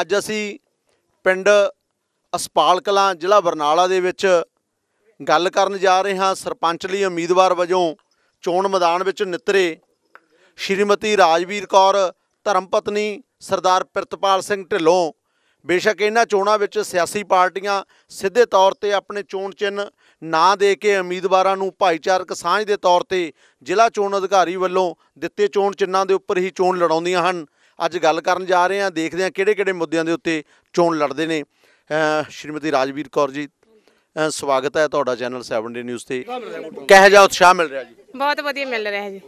ਅੱਜ ਅਸੀਂ ਪਿੰਡ ਅਸਪਾਲ ਕਲਾਂ ਜ਼ਿਲ੍ਹਾ ਬਰਨਾਲਾ ਦੇ ਵਿੱਚ ਗੱਲ ਕਰਨ ਜਾ ਰਹੇ ਹਾਂ। ਸਰਪੰਚ ਲਈ ਉਮੀਦਵਾਰ ਵਜੋਂ ਚੋਣ ਮੈਦਾਨ ਵਿੱਚ ਨਿਤਰੇ ਸ਼੍ਰੀਮਤੀ ਰਾਜਵੀਰ ਕੌਰ, ਧਰਮਪਤਨੀ ਸਰਦਾਰ ਪ੍ਰਿਤਪਾਲ ਸਿੰਘ ਢਿੱਲੋਂ। ਬੇਸ਼ੱਕ ਇਹਨਾਂ ਚੋਣਾਂ ਵਿੱਚ ਸਿਆਸੀ ਪਾਰਟੀਆਂ ਸਿੱਧੇ ਤੌਰ ਤੇ ਆਪਣੇ ਚੋਣ ਚਿੰਨ੍ਹ ਨਾ ਦੇ ਕੇ ਉਮੀਦਵਾਰਾਂ ਨੂੰ ਭਾਈਚਾਰਕ ਸਾਂਝ ਦੇ ਤੌਰ ਤੇ ਜ਼ਿਲ੍ਹਾ ਚੋਣ ਅਧਿਕਾਰੀ ਵੱਲੋਂ ਦਿੱਤੇ ਚੋਣ ਚਿੰਨਾਂ ਦੇ ਉੱਪਰ ਹੀ ਚੋਣ ਲੜਾਉਂਦੀਆਂ ਹਨ। ਅੱਜ ਗੱਲ ਕਰਨ ਜਾ ਰਹੇ ਹਾਂ ਦੇਖਦੇ ਹਾਂ ਕਿਹੜੇ-ਕਿਹੜੇ ਮੁੱਦਿਆਂ ਦੇ ਉੱਤੇ ਚੋਣ ਲੜਦੇ ਨੇ। ਸ਼੍ਰੀਮਤੀ ਰਾਜਵੀਰ ਕੌਰ ਜੀ ਸਵਾਗਤ ਹੈ ਤੁਹਾਡਾ ਚੈਨਲ 7 ਡੇ ਨਿਊਜ਼ ਤੇ। ਕਿਹੋ ਜਿਹਾ ਉਤਸ਼ਾਹ ਮਿਲ ਰਿਹਾ ਜੀ। ਬਹੁਤ ਵਧੀਆ ਮਿਲ ਰਿਹਾ ਜੀ।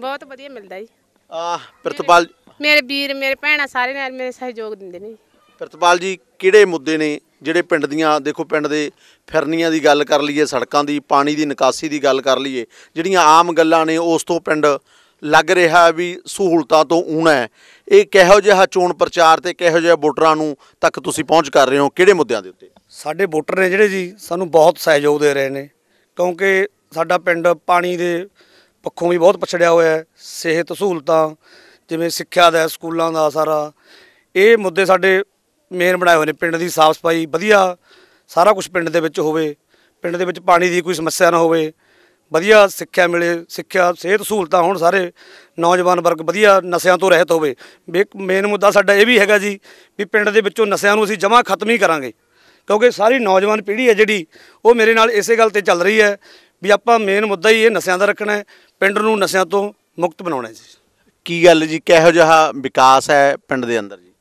ਬਹੁਤ ਵਧੀਆ ਮਿਲਦਾ ਜੀ। ਆਹ ਪ੍ਰਿਤਪਾਲ ਮੇਰੇ ਵੀਰ ਮੇਰੇ ਭੈਣਾਂ ਸਾਰੇ ਨਾਲ ਮੇਰੇ ਸਹਿਯੋਗ ਦਿੰਦੇ ਨੇ ਪ੍ਰਿਤਪਾਲ ਜੀ ਕਿਹੜੇ ਮੁੱਦੇ ਨੇ ਜਿਹੜੇ ਪਿੰਡ ਦੀਆਂ ਦੇਖੋ ਪਿੰਡ ਦੇ ਫਿਰਨੀਆਂ ਦੀ ਗੱਲ ਕਰ ਲਈਏ ਸੜਕਾਂ ਦੀ ਪਾਣੀ ਦੀ ਨਿਕਾਸੀ ਦੀ ਗੱਲ ਕਰ ਲਈਏ ਜਿਹੜੀਆਂ ਆਮ ਗੱਲਾਂ ਨੇ ਉਸ ਤੋਂ ਪਿੰਡ ਲੱਗ ਰਿਹਾ ਵੀ ਸਹੂਲਤਾਂ ਤੋਂ ਊਣਾ ਹੈ। ਇਹ ਕਿਹੋ ਜਿਹਾ ਚੋਣ ਪ੍ਰਚਾਰ ਤੇ ਕਿਹੋ ਜਿਹਾ ਵੋਟਰਾਂ ਨੂੰ ਤੱਕ ਤੁਸੀਂ ਪਹੁੰਚ ਕਰ ਰਹੇ ਹੋ? ਕਿਹੜੇ ਮੁੱਦਿਆਂ ਦੇ ਉੱਤੇ? ਸਾਡੇ ਵੋਟਰ ਨੇ ਜਿਹੜੇ ਜੀ, ਸਾਨੂੰ ਬਹੁਤ ਸਹਿਯੋਗ ਦੇ ਰਹੇ ਨੇ। ਕਿਉਂਕਿ ਸਾਡਾ ਪਿੰਡ ਪਾਣੀ ਦੇ ਪੱਖੋਂ ਵੀ ਬਹੁਤ ਪਛੜਿਆ ਹੋਇਆ ਹੈ। ਸਿਹਤ ਸਹੂਲਤਾਂ, ਜਿਵੇਂ ਸਿੱਖਿਆ ਦਾ, ਸਕੂਲਾਂ ਦਾ ਸਾਰਾ। ਇਹ ਮੁੱਦੇ ਸਾਡੇ ਮੇਨ ਬਣਾਏ ਹੋਏ ਨੇ। ਪਿੰਡ ਦੀ ਸਾਫ਼ ਸਫ਼ਾਈ ਵਧੀਆ, ਸਾਰਾ ਕੁਝ ਪਿੰਡ ਦੇ ਵਿੱਚ ਹੋਵੇ। ਪਿੰਡ ਦੇ ਵਿੱਚ ਪਾਣੀ ਦੀ ਕੋਈ ਸਮੱਸਿਆ ਨਾ ਹੋਵੇ। ਵਧੀਆ ਸਿੱਖਿਆ ਮਿਲੇ ਸਿੱਖਿਆ ਸਿਹਤ ਸਹੂਲਤਾਂ ਹੋਣ ਸਾਰੇ ਨੌਜਵਾਨ ਵਰਗ ਵਧੀਆ ਨਸ਼ਿਆਂ ਤੋਂ ਰਹਿਤ ਹੋਵੇ। ਵੀ ਇੱਕ ਮੇਨ ਮੁੱਦਾ ਸਾਡਾ ਇਹ ਵੀ ਹੈਗਾ ਜੀ ਵੀ ਪਿੰਡ ਦੇ ਵਿੱਚੋਂ ਨਸ਼ਿਆਂ ਨੂੰ ਅਸੀਂ ਜਮਾਂ ਖਤਮ ਹੀ ਕਰਾਂਗੇ। ਕਿਉਂਕਿ ਸਾਰੀ ਨੌਜਵਾਨ ਪੀੜ੍ਹੀ ਹੈ ਜਿਹੜੀ ਉਹ ਮੇਰੇ ਨਾਲ ਇਸੇ ਗੱਲ ਤੇ ਚੱਲ ਰਹੀ ਹੈ ਵੀ ਆਪਾਂ ਮੇਨ ਮੁੱਦਾ ਹੀ ਇਹ ਨਸ਼ਿਆਂ ਦਾ ਰੱਖਣਾ ਹੈ ਪਿੰਡ ਨੂੰ ਨਸ਼ਿਆਂ ਤੋਂ ਮੁਕਤ ਬਣਾਉਣਾ ਹੈ ਜੀ। ਕੀ ਗੱਲ ਜੀ ਕਿਹੋ ਜਿਹਾ ਵਿਕਾਸ ਹੈ ਪਿੰਡ ਦੇ ਅੰਦਰ ਜੀ?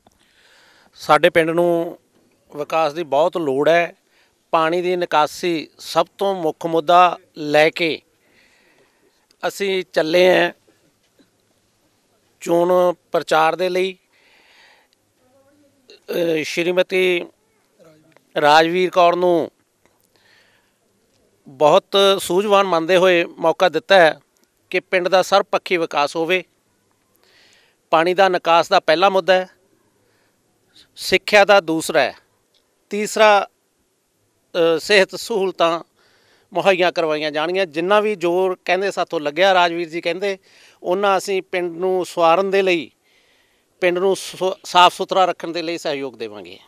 ਸਾਡੇ ਪਿੰਡ ਨੂੰ ਵਿਕਾਸ ਦੀ ਬਹੁਤ ਲੋੜ ਹੈ। ਪਾਣੀ ਦੀ ਨਿਕਾਸੀ ਸਭ ਤੋਂ ਮੁੱਖ ਮੁੱਦਾ ਲੈ ਕੇ ਅਸੀਂ ਚੱਲੇ ਆਂ ਚੋਣ ਪ੍ਰਚਾਰ ਦੇ ਲਈ। ਸ਼੍ਰੀਮਤੀ ਰਾਜਵੀਰ ਕੌਰ ਨੂੰ ਬਹੁਤ ਸੂਝਵਾਨ ਮੰਨਦੇ ਹੋਏ ਮੌਕਾ ਦਿੱਤਾ ਹੈ ਕਿ ਪਿੰਡ ਦਾ ਸਰਬਪੱਖੀ ਵਿਕਾਸ ਹੋਵੇ। ਪਾਣੀ ਦਾ ਨਿਕਾਸ ਦਾ ਪਹਿਲਾ ਮੁੱਦਾ ਹੈ, ਸਿੱਖਿਆ ਦਾ ਦੂਸਰਾ ਹੈ। ਤੀਸਰਾ ਸਿਹਤ ਸਹੂਲਤਾਂ ਮੁਹੱਈਆ ਕਰਵਾਈਆਂ ਜਾਣਗੀਆਂ। ਜਿੰਨਾ ਵੀ ਜ਼ੋਰ ਕਹਿੰਦੇ ਸਾਥੋਂ ਲੱਗਿਆ ਰਾਜਵੀਰ ਜੀ ਕਹਿੰਦੇ ਉਹਨਾਂ ਅਸੀਂ ਪਿੰਡ ਨੂੰ ਸਵਾਰਨ ਦੇ ਲਈ ਪਿੰਡ ਨੂੰ ਸੁ- ਸਾਫ਼ ਸੁਥਰਾ ਰੱਖਣ ਦੇ ਲਈ ਸਹਿਯੋਗ ਦੇਵਾਂਗੇ।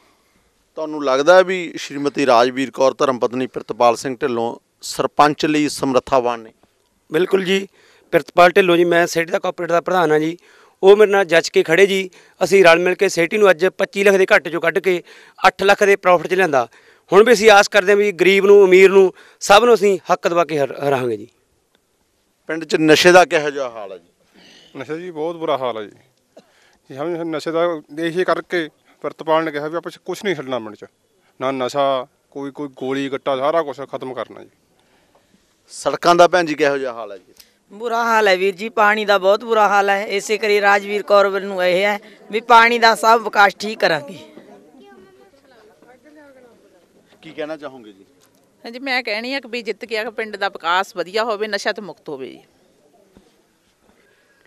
ਤੁਹਾਨੂੰ ਲੱਗਦਾ ਵੀ ਸ਼੍ਰੀਮਤੀ ਰਾਜਵੀਰ ਕੌਰ ਧਰਮ ਪਤਨੀ ਪ੍ਰਿਤਪਾਲ ਸਿੰਘ ਢਿੱਲੋਂ ਸਰਪੰਚ ਲਈ ਸਮਰੱਥਾਵਾਨ ਨੇ? ਬਿਲਕੁਲ ਜੀ। ਪ੍ਰਿਤਪਾਲ ਢਿੱਲੋਂ ਜੀ ਮੈਂ ਸਿਟੀ ਦਾ ਕਾਰਪੋਰੇਟ ਦਾ ਪ੍ਰਧਾਨ ਹਾਂ ਜੀ। ਉਹ ਮੇਰੇ ਨਾਲ ਜੱਜ ਕੇ ਖੜੇ ਜੀ। ਅਸੀਂ ਰਲ ਮਿਲ ਕੇ ਸਿਟੀ ਨੂੰ ਅੱਜ 25 ਲੱਖ ਦੇ ਘੱਟ ਚੋਂ ਕੱਢ ਕੇ 8 ਲੱਖ ਦੇ ਪ੍ਰੋਫਿਟ 'ਚ ਲਿਆਂਦਾ। ਹੁਣ ਵੀ ਅਸੀਂ ਆਸ ਕਰਦੇ ਹਾਂ ਵੀ ਗਰੀਬ ਨੂੰ ਅਮੀਰ ਨੂੰ ਸਭ ਨੂੰ ਅਸੀਂ ਹੱਕ ਦਵਾ ਕੇ ਹਰਾਂਗੇ ਜੀ। ਪਿੰਡ 'ਚ ਨਸ਼ੇ ਦਾ ਕਿਹੋ ਜਿਹਾ ਹਾਲ ਹੈ ਜੀ? ਨਸ਼ੇ ਜੀ ਬਹੁਤ ਬੁਰਾ ਹਾਲ ਹੈ ਜੀ। ਜੀ ਹਮ ਨਸ਼ੇ ਦਾ ਇਹੀ ਕਰਕੇ ਪ੍ਰਿਤਪਾਲ ਨੇ ਕਿਹਾ ਵੀ ਆਪਾਂ ਕੁਝ ਨਹੀਂ ਛੱਡਣਾ ਪਿੰਡ 'ਚ। ਨਾ ਨਸ਼ਾ ਕੋਈ ਕੋਈ ਗੋਲੀ ਗੱਟਾ ਸਾਰਾ ਕੁਝ ਖਤਮ ਕਰਨਾ ਜੀ। ਸੜਕਾਂ ਦਾ ਭੈਣ ਜੀ ਕਿਹੋ ਜਿਹਾ ਹਾਲ ਹੈ ਜੀ? ਬੁਰਾ ਹਾਲ ਹੈ ਵੀਰ ਜੀ ਪਾਣੀ ਦਾ ਬਹੁਤ ਬੁਰਾ ਹਾਲ ਹੈ। ਇਸੇ ਕਰੀ ਰਾਜਵੀਰ ਕੌਰ ਵੱਲ ਨੂੰ ਇਹ ਹੈ ਵੀ ਪਾਣੀ ਦਾ ਸਭ ਵਿਕਾਸ ਠੀਕ ਕਰਾਂਗੇ। ਕੀ ਕਹਿਣਾ ਚਾਹੋਗੇ ਜੀ? ਹਾਂਜੀ ਮੈਂ ਕਹਿਣੀ ਆ ਕਿ ਵੀ ਜਿੱਤ ਕੇ ਆ ਕੇ ਪਿੰਡ ਦਾ ਵਿਕਾਸ ਵਧੀਆ ਹੋਵੇ ਨਸ਼ਾ ਤੋਂ ਮੁਕਤ ਹੋਵੇ ਜੀ।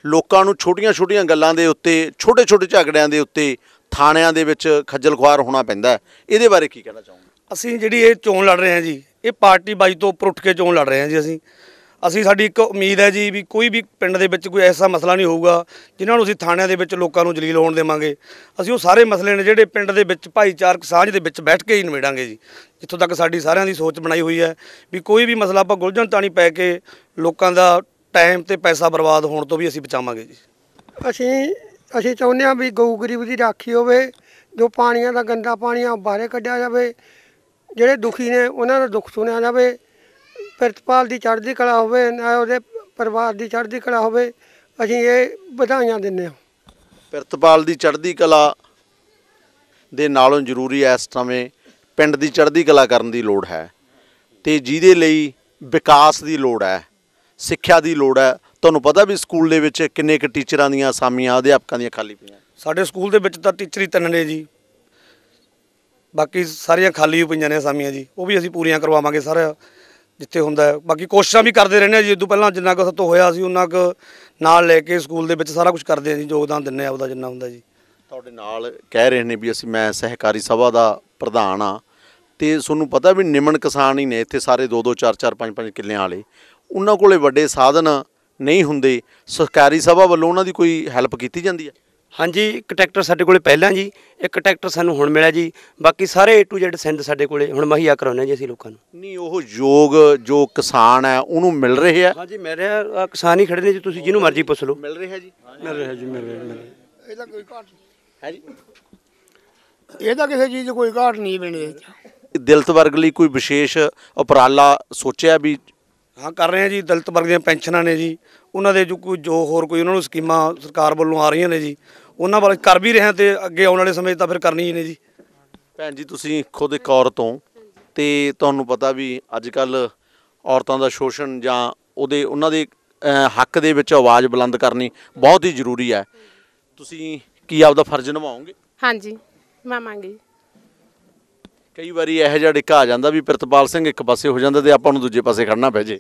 ਲੋਕਾਂ ਨੂੰ ਛੋਟੀਆਂ-ਛੋਟੀਆਂ ਗੱਲਾਂ ਦੇ ਉੱਤੇ ਛੋਟੇ-ਛੋਟੇ ਝਗੜਿਆਂ ਦੇ ਉੱਤੇ ਥਾਣਿਆਂ ਦੇ ਵਿੱਚ ਖੱਜਲ ਖੁਆਰ ਹੋਣਾ ਪੈਂਦਾ। ਇਹਦੇ ਬਾਰੇ ਕੀ ਕਹਿਣਾ ਚਾਹੋਗੇ? ਅਸੀਂ ਜਿਹੜੀ ਇਹ ਚੋਣ ਲੜ ਰਹੇ ਹਾਂ ਜੀ ਇਹ ਪਾਰਟੀ ਬਾਜੀ ਤੋਂ ਉੱਪਰ ਉੱਠ ਕੇ ਚੋਣ ਲੜ ਰਹੇ ਹਾਂ ਜੀ ਅਸੀਂ। ਅਸੀਂ ਸਾਡੀ ਇੱਕ ਉਮੀਦ ਹੈ ਜੀ ਵੀ ਕੋਈ ਵੀ ਪਿੰਡ ਦੇ ਵਿੱਚ ਕੋਈ ਐਸਾ ਮਸਲਾ ਨਹੀਂ ਹੋਊਗਾ, ਜਿਨ੍ਹਾਂ ਨੂੰ ਅਸੀਂ ਥਾਣਿਆਂ ਦੇ ਵਿੱਚ ਲੋਕਾਂ ਨੂੰ ਜਲੀਲ ਹੋਣ ਦੇਵਾਂਗੇ। ਅਸੀਂ ਉਹ ਸਾਰੇ ਮਸਲੇ ਨੇ ਜਿਹੜੇ ਪਿੰਡ ਦੇ ਵਿੱਚ ਭਾਈਚਾਰਕ ਸਾਂਝ ਦੇ ਵਿੱਚ ਬੈਠ ਕੇ ਹੀ ਨਿਬੇੜਾਂਗੇ ਜੀ। ਜਿੱਥੋਂ ਤੱਕ ਸਾਡੀ ਸਾਰਿਆਂ ਦੀ ਸੋਚ ਬਣਾਈ ਹੋਈ ਹੈ ਵੀ ਕੋਈ ਵੀ ਮਸਲਾ ਆਪਾਂ ਗੁਲਝਣ ਤਾਣੀ ਪੈ ਕੇ ਲੋਕਾਂ ਦਾ ਟਾਈਮ ਤੇ ਪੈਸਾ ਬਰਬਾਦ ਹੋਣ ਤੋਂ ਵੀ ਅਸੀਂ ਬਚਾਵਾਂਗੇ ਜੀ। ਅਸੀਂ ਅਸੀਂ ਚਾਹੁੰਦੇ ਹਾਂ ਵੀ ਗਊ ਗਰੀਬ ਦੀ ਰਾਖੀ ਹੋਵੇ, ਜੋ ਪਾਣੀਆਂ ਦਾ ਗੰਦਾ ਪਾਣੀ ਆ ਬਾਹਰੇ ਕੱਢਿਆ ਜਾਵੇ, ਜਿਹੜੇ ਦੁਖੀ ਨੇ ਉਹਨਾਂ ਦਾ ਦੁੱਖ ਸੁਣਿਆ ਜਾਵੇ। ਪ੍ਰਿਤਪਾਲ ਦੀ ਚੜ੍ਹਦੀ ਕਲਾ ਹੋਵੇ ਨਾ ਉਹਦੇ ਪਰਿਵਾਰ ਦੀ ਚੜ੍ਹਦੀ ਕਲਾ ਹੋਵੇ ਅਸੀਂ ਇਹ ਵਧਾਈਆਂ ਦਿੰਦੇ ਹਾਂ। ਪ੍ਰਿਤਪਾਲ ਦੀ ਚੜ੍ਹਦੀ ਕਲਾ ਦੇ ਨਾਲੋਂ ਜ਼ਰੂਰੀ ਹੈ ਇਸ ਸਮੇਂ ਪਿੰਡ ਦੀ ਚੜ੍ਹਦੀ ਕਲਾ ਕਰਨ ਦੀ ਲੋੜ ਹੈ। ਤੇ ਜਿਹਦੇ ਲਈ ਵਿਕਾਸ ਦੀ ਲੋੜ ਹੈ ਸਿੱਖਿਆ ਦੀ ਲੋੜ ਹੈ ਤੁਹਾਨੂੰ ਪਤਾ ਵੀ ਸਕੂਲ ਦੇ ਵਿੱਚ ਕਿੰਨੇ ਕੁ ਟੀਚਰਾਂ ਦੀਆਂ ਅਸਾਮੀਆਂ ਅਧਿਆਪਕਾਂ ਦੀਆਂ ਖਾਲੀ ਪਈਆਂ। ਸਾਡੇ ਸਕੂਲ ਦੇ ਵਿੱਚ ਤਾਂ ਟੀਚਰ ਹੀ ਤਿੰਨ ਨੇ ਜੀ। ਬਾਕੀ ਸਾਰੀਆਂ ਖਾਲੀ ਹੋ ਪਈਆਂ ਨੇ ਅਸਾਮੀਆਂ ਜੀ ਉਹ ਵੀ ਅਸੀਂ ਪੂਰੀਆਂ ਕਰਵਾਵਾਂਗੇ ਸਾਰਾ। ਜਿੱਥੇ ਹੁੰਦਾ ਬਾਕੀ ਕੋਸ਼ਿਸ਼ਾਂ ਵੀ ਕਰਦੇ ਰਹਿੰਦੇ ਹਾਂ ਜੀ। ਇਦੋਂ ਪਹਿਲਾਂ ਜਿੰਨਾ ਕੁ ਤੋਂ ਹੋਇਆ ਸੀ ਉਹਨਾਂ ਕੁ ਨਾਲ ਲੈ ਕੇ ਸਕੂਲ ਦੇ ਵਿੱਚ ਸਾਰਾ ਕੁਝ ਕਰਦੇ ਹਾਂ ਜੀ। ਯੋਗਦਾਨ ਦਿੰਨੇ ਆ ਉਹਦਾ ਜਿੰਨਾ ਹੁੰਦਾ ਜੀ। ਤੁਹਾਡੇ ਨਾਲ ਕਹਿ ਰਹੇ ਨੇ ਵੀ ਅਸੀਂ ਮੈਂ ਸਹਿਕਾਰੀ ਸਭਾ ਦਾ ਪ੍ਰਧਾਨ ਆ ਤੇ ਤੁਹਾਨੂੰ ਪਤਾ ਵੀ ਨਿਮਨ ਕਿਸਾਨ ਹੀ ਨੇ ਇੱਥੇ ਸਾਰੇ 2 2 4 4 5 5 ਕਿੱਲਿਆਂ ਵਾਲੇ। ਉਹਨਾਂ ਕੋਲੇ ਵੱਡੇ ਸਾਧਨ ਨਹੀਂ ਹੁੰਦੇ। ਸਹਿਕਾਰੀ ਸਭਾ ਵੱਲੋਂ ਉਹਨਾਂ ਦੀ ਕੋਈ ਹੈਲਪ ਕੀਤੀ ਜਾਂਦੀ ਹੈ? ਹਾਂਜੀ ਇੱਕ ਟਰੈਕਟਰ ਸਾਡੇ ਕੋਲੇ ਪਹਿਲਾਂ ਜੀ ਇੱਕ ਟਰੈਕਟਰ ਸਾਨੂੰ ਹੁਣ ਮਿਲਿਆ ਜੀ ਬਾਕੀ ਸਾਰੇ A to Z ਸਿੰਧ ਸਾਡੇ ਕੋਲੇ ਹੁਣ ਮੁਹੱਈਆ ਕਰਾਉਂਦੇ ਹਾਂ ਜੀ ਅਸੀਂ ਲੋਕਾਂ ਨੂੰ। ਨਹੀਂ ਉਹ ਯੋਗ ਜੋ ਕਿਸਾਨ ਹੈ ਉਹਨੂੰ ਮਿਲ ਰਹੇ ਆ? ਹਾਂਜੀ ਮੇਰੇ ਆਹ ਕਿਸਾਨ ਹੀ ਖੜੇ ਨੇ ਜੀ ਤੁਸੀਂ ਜਿਹਨੂੰ ਮਰਜ਼ੀ ਪੁੱਛ ਲਓ। ਮਿਲ ਰਿਹਾ ਜੀ? ਮਿਲ ਰਿਹਾ ਜੀ ਮਿਲ ਰਿਹਾ ਇਹਦਾ ਕੋਈ ਘਾਟ ਹੈ ਜੀ? ਇਹਦਾ ਕਿਸੇ ਚੀਜ਼ 'ਚ ਕੋਈ ਘਾਟ ਨਹੀਂ ਦੇ ਵਿੱਚ ਦਲਿਤ ਵਰਗ ਲਈ ਕੋਈ ਵਿਸ਼ੇਸ਼ ਉਪਰਾਲਾ ਸੋਚਿਆ ਵੀ? ਹਾਂ ਕਰ ਰਹੇ ਹਾਂ ਜੀ ਦਲਿਤ ਵਰਗ ਦੀਆਂ ਪੈਨਸ਼ਨਾਂ ਨੇ ਜੀ। ਉਹਨਾਂ ਦੇ ਜੋ ਕੋਈ ਜੋ ਹੋਰ ਕੋਈ ਉਹਨਾਂ ਨੂੰ ਸਕੀਮਾਂ ਸਰਕਾਰ ਵੱਲੋਂ ਆ ਰਹੀਆਂ ਨੇ ਜੀ। ਉਹਨਾਂ ਬਾਰੇ ਕਰ ਵੀ ਰਹੇ ਤੇ ਅੱਗੇ ਆਉਣ ਵਾਲੇ ਸਮੇਂ ਤਾਂ ਫਿਰ ਕਰਨੀ ਹੀ ਨੇ ਜੀ। ਭੈਣ ਜੀ ਤੁਸੀਂ ਖੁਦ ਇੱਕ ਔਰਤ ਹੋ ਤੇ ਤੁਹਾਨੂੰ ਪਤਾ ਵੀ ਅੱਜ ਕੱਲ ਔਰਤਾਂ ਦਾ ਸ਼ੋਸ਼ਣ ਜਾਂ ਉਹਦੇ ਉਹਨਾਂ ਦੇ ਹੱਕ ਦੇ ਵਿੱਚ ਆਵਾਜ਼ ਬੁਲੰਦ ਕਰਨੀ ਬਹੁਤ ਹੀ ਜ਼ਰੂਰੀ ਹੈ। ਤੁਸੀਂ ਕੀ ਆਪਦਾ ਫਰਜ਼ ਨਿਭਾਓਗੇ? ਹਾਂਜੀ ਮਾਵਾਂਗੇ ਕਈ ਵਾਰੀ ਇਹੋ ਜਿਹਾ ਡਿੱਕਾ ਆ ਜਾਂਦਾ ਵੀ ਪ੍ਰਿਤਪਾਲ ਸਿੰਘ ਇੱਕ ਪਾਸੇ ਹੋ ਜਾਂਦਾ ਤੇ ਆਪਾਂ ਨੂੰ ਦੂਜੇ ਪਾਸੇ ਖੜਨਾ ਪੈ ਜੇ।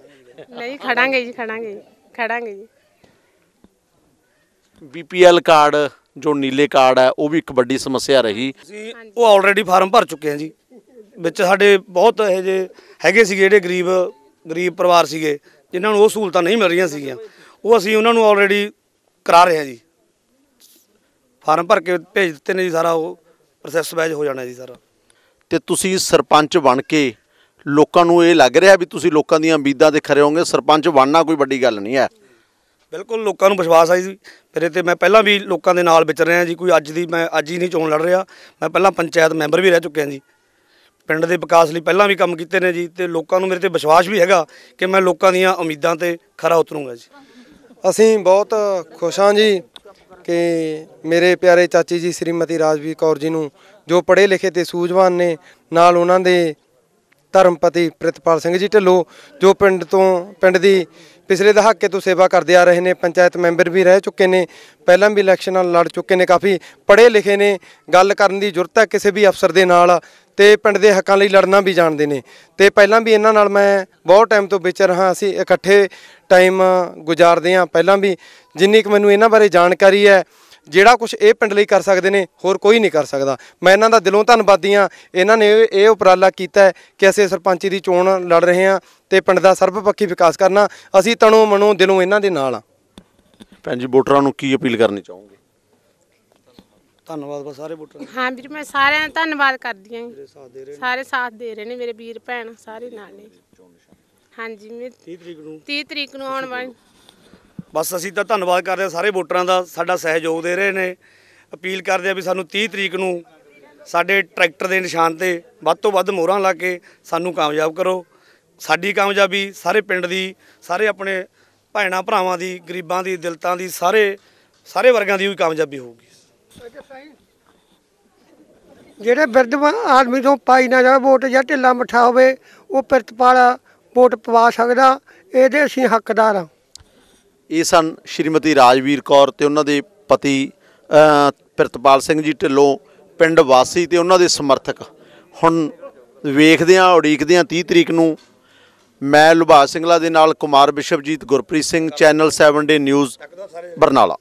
ਨਹੀਂ ਖੜਾਂਗੇ ਜੀ ਖੜਾਂਗੇ ਖੜਾਂਗੇ ਜੀ। ਬੀਪੀਐਲ ਕਾਰਡ ਜੋ ਨੀਲੇ ਕਾਰਡ ਹੈ ਉਹ ਵੀ ਇੱਕ ਵੱਡੀ ਸਮੱਸਿਆ ਰਹੀ। ਅਸੀਂ ਉਹ ਆਲਰੇਡੀ ਫਾਰਮ ਭਰ ਚੁੱਕੇ ਹਾਂ ਜੀ। ਵਿੱਚ ਸਾਡੇ ਬਹੁਤ ਇਹ ਜੇ ਹੈਗੇ ਸੀਗੇ ਜਿਹੜੇ ਗਰੀਬ ਗਰੀਬ ਪਰਿਵਾਰ ਸੀਗੇ ਜਿਨ੍ਹਾਂ ਨੂੰ ਉਹ ਸਹੂਲਤਾਂ ਨਹੀਂ ਮਿਲ ਰਹੀਆਂ ਸੀਗੀਆਂ। ਉਹ ਅਸੀਂ ਉਹਨਾਂ ਨੂੰ ਆਲਰੇਡੀ ਕਰਾ ਰਹੇ ਹਾਂ ਜੀ। ਫਾਰਮ ਭਰ ਕੇ ਭੇਜ ਦਿੱਤੇ ਨੇ ਜੀ ਸਾਰਾ ਉਹ ਪ੍ਰੋਸੈਸ ਵੈਜ ਹੋ ਜਾਣਾ ਜੀ ਸਾਰਾ। ਤੇ ਤੁਸੀਂ ਸਰਪੰਚ ਬਣ ਕੇ ਲੋਕਾਂ ਨੂੰ ਇਹ ਲੱਗ ਰਿਹਾ ਵੀ ਤੁਸੀਂ ਲੋਕਾਂ ਦੀਆਂ ਉਮੀਦਾਂ ਤੇ ਖਰੇ ਹੋਵੋਗੇ ਸਰਪੰਚ ਬਣਨਾ ਕੋਈ ਵੱਡੀ ਗੱਲ ਨਹੀਂ ਹੈ। ਬਿਲਕੁਲ ਲੋਕਾਂ ਨੂੰ ਵਿਸ਼ਵਾਸ ਆਈ ਜੀ। ਮੇਰੇ ਤੇ ਮੈਂ ਪਹਿਲਾਂ ਵੀ ਲੋਕਾਂ ਦੇ ਨਾਲ ਵਿਚਰ ਰਿਹਾ ਜੀ, ਕੋਈ ਅੱਜ ਦੀ ਮੈਂ ਅੱਜ ਹੀ ਨਹੀਂ ਚੋਣ ਲੜ ਰਿਹਾ। ਮੈਂ ਪਹਿਲਾਂ ਪੰਚਾਇਤ ਮੈਂਬਰ ਵੀ ਰਹਿ ਚੁੱਕਿਆ ਜੀ। ਪਿੰਡ ਦੇ ਵਿਕਾਸ ਲਈ ਪਹਿਲਾਂ ਵੀ ਕੰਮ ਕੀਤੇ ਨੇ ਜੀ ਤੇ ਲੋਕਾਂ ਨੂੰ ਮੇਰੇ ਤੇ ਵਿਸ਼ਵਾਸ ਵੀ ਹੈਗਾ ਕਿ ਮੈਂ ਲੋਕਾਂ ਦੀਆਂ ਉਮੀਦਾਂ ਤੇ ਖਰਾ ਉਤਰੂੰਗਾ ਜੀ। ਅਸੀਂ ਬਹੁਤ ਖੁਸ਼ ਹਾਂ ਜੀ ਕਿ ਮੇਰੇ ਪਿਆਰੇ ਚਾਚੀ ਜੀ ਸ੍ਰੀਮਤੀ ਰਾਜਵੀਰ ਕੌਰ ਜੀ ਨੂੰ, ਜੋ ਪੜ੍ਹੇ ਲਿਖੇ ਤੇ ਸੂਝਵਾਨ ਨੇ, ਨਾਲ ਉਹਨਾਂ ਦੇ ਧਰਮਪਤੀ ਪ੍ਰਿਤਪਾਲ ਸਿੰਘ ਜੀ ਢਿੱਲੋਂ, ਜੋ ਪਿੰਡ ਤੋਂ, ਪਿੰਡ ਦੀ ਪਿਛਲੇ ਦਹਾਕੇ ਤੋਂ ਸੇਵਾ ਕਰਦੇ ਆ ਰਹੇ ਨੇ, ਪੰਚਾਇਤ ਮੈਂਬਰ ਵੀ ਰਹਿ ਚੁੱਕੇ ਨੇ, ਪਹਿਲਾਂ ਵੀ ਇਲੈਕਸ਼ਨ ਨਾਲ ਲੜ ਚੁੱਕੇ ਨੇ, ਕਾਫੀ ਪੜ੍ਹੇ ਲਿਖੇ ਨੇ, ਗੱਲ ਕਰਨ ਦੀ ਜ਼ਰੂਰਤ ਹੈ ਕਿਸੇ ਵੀ ਅਫਸਰ ਦੇ ਨਾਲ ਤੇ ਪਿੰਡ ਦੇ ਹੱਕਾਂ ਲਈ ਲੜਨਾ ਵੀ ਜਾਣਦੇ ਨੇ। ਤੇ ਪਹਿਲਾਂ ਵੀ ਇਹਨਾਂ ਨਾਲ ਮੈਂ ਬਹੁਤ ਟਾਈਮ ਤੋਂ ਵਿਚਰ ਹਾਂ ਅਸੀਂ ਇਕੱਠੇ ਟਾਈਮ ਗੁਜ਼ਾਰਦੇ ਹਾਂ। ਪਹਿਲਾਂ ਵੀ ਜਿੰਨੀ ਕੁ ਮੈਨੂੰ ਇਹਨਾਂ ਬਾਰੇ ਜਾਣਕਾਰੀ ਹੈ ਜਿਹੜਾ ਕੁਝ ਇਹ ਪਿੰਡ ਲਈ ਕਰ ਸਕਦੇ ਨੇ ਹੋਰ ਕੋਈ ਨਹੀਂ ਕਰ ਸਕਦਾ। ਮੈਂ ਇਹਨਾਂ ਦਾ ਦਿਲੋਂ ਧੰਨਵਾਦੀ ਹਾਂ। ਇਹਨਾਂ ਨੇ ਇਹ ਉਪਰਾਲਾ ਕੀਤਾ ਕਿ ਅਸੀਂ ਸਰਪੰਚੀ ਦੀ ਚੋਣ ਲੜ ਰਹੇ ਹਾਂ ਤੇ ਪਿੰਡ ਦਾ ਸਰਬਪੱਖੀ ਵਿਕਾਸ ਕਰਨਾ। ਅਸੀਂ ਤਣੋਂ ਮਨੋਂ ਦਿਲੋਂ ਇਹਨਾਂ ਦੇ ਨਾਲ ਹਾਂ। ਭੈਣ ਜੀ ਵੋਟਰਾਂ ਨੂੰ ਕੀ ਅਪੀਲ ਕਰਨੀ ਚਾਹੋਗੇ? ਧੰਨਵਾਦ ਬਸ ਸਾਰੇ ਵੋਟਰਾਂ ਹਾਂ ਵੀਰ ਮੈਂ ਸਾਰਿਆਂ ਦਾ ਧੰਨਵਾਦ ਕਰਦੀ ਹਾਂ। ਸਾਰੇ ਸਾਥ ਦੇ ਰਹੇ ਨੇ ਮੇਰੇ ਵੀਰ ਭੈਣ ਸਾਰੇ ਨਾਲ ਨੇ। ਹਾਂਜੀ ਮੈਂ 30 ਤਰੀਕ ਨੂੰ। 30 ਤਰੀਕ ਨੂੰ ਆਉਣ ਵਾਲੀ ਬਸ ਅਸੀਂ ਤਾਂ ਧੰਨਵਾਦ ਕਰਦੇ ਹਾਂ ਸਾਰੇ ਵੋਟਰਾਂ ਦਾ, ਸਾਡਾ ਸਹਿਯੋਗ ਦੇ ਰਹੇ ਨੇ। ਅਪੀਲ ਕਰਦੇ ਆ ਵੀ ਸਾਨੂੰ 30 ਤਰੀਕ ਨੂੰ ਸਾਡੇ ਟਰੈਕਟਰ ਦੇ ਨਿਸ਼ਾਨ ਤੇ ਵੱਧ ਤੋਂ ਵੱਧ ਮੋਹਰਾਂ ਲਾ ਕੇ ਸਾਨੂੰ ਕਾਮਯਾਬ ਕਰੋ। ਸਾਡੀ ਕਾਮਯਾਬੀ ਸਾਰੇ ਪਿੰਡ ਦੀ, ਸਾਰੇ ਆਪਣੇ ਭੈਣਾਂ ਭਰਾਵਾਂ ਦੀ, ਗਰੀਬਾਂ ਦੀ, ਦਿਲਤਾਂ ਦੀ, ਸਾਰੇ ਸਾਰੇ ਵਰਗਾਂ ਦੀ ਵੀ ਕਾਮਯਾਬੀ ਹੋਊਗੀ। ਜਿਹੜੇ ਬਿਰਧ ਆਦਮੀ ਤੋਂ ਪਾਈ ਨਾ ਜਾਵੇ ਵੋਟ ਜਾਂ ਢਿੱਲਾ ਮੱਠਾ ਹੋਵੇ, ਉਹ ਪ੍ਰਿਤਪਾਲ ਵੋਟ ਪਵਾ ਸਕਦਾ, ਇਹਦੇ ਅਸੀਂ ਹੱਕਦਾਰ ਹਾਂ। ਇਹ ਸਨ ਸ਼੍ਰੀਮਤੀ ਰਾਜਵੀਰ ਕੌਰ ਤੇ ਉਹਨਾਂ ਦੇ ਪਤੀ ਪ੍ਰਿਤਪਾਲ ਸਿੰਘ ਜੀ ਢਿੱਲੋਂ ਪਿੰਡ ਵਾਸੀ ਤੇ ਉਹਨਾਂ ਦੇ ਸਮਰਥਕ। ਹੁਣ ਵੇਖਦੇ ਹਾਂ, ਉਡੀਕਦੇ ਹਾਂ 30 ਤਰੀਕ ਨੂੰ। ਮੈਂ ਲੁਭਾ ਸਿੰਘਲਾ ਦੇ ਨਾਲ Kumar Bishwajit Gurpreet Singh, channel 7 day news, Barnala.